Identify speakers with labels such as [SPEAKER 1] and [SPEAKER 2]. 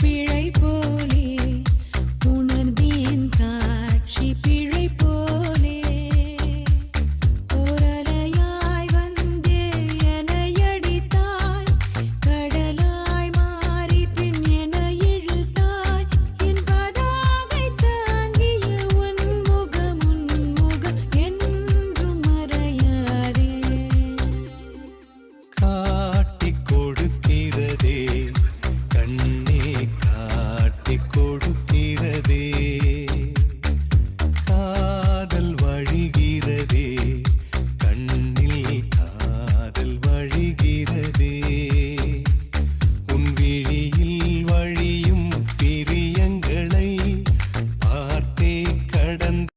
[SPEAKER 1] பிழைப்போ
[SPEAKER 2] கொடுக்கிறதே. காதல் வழிகிறதே. கண்ணில் காதல் வழிகிறதே.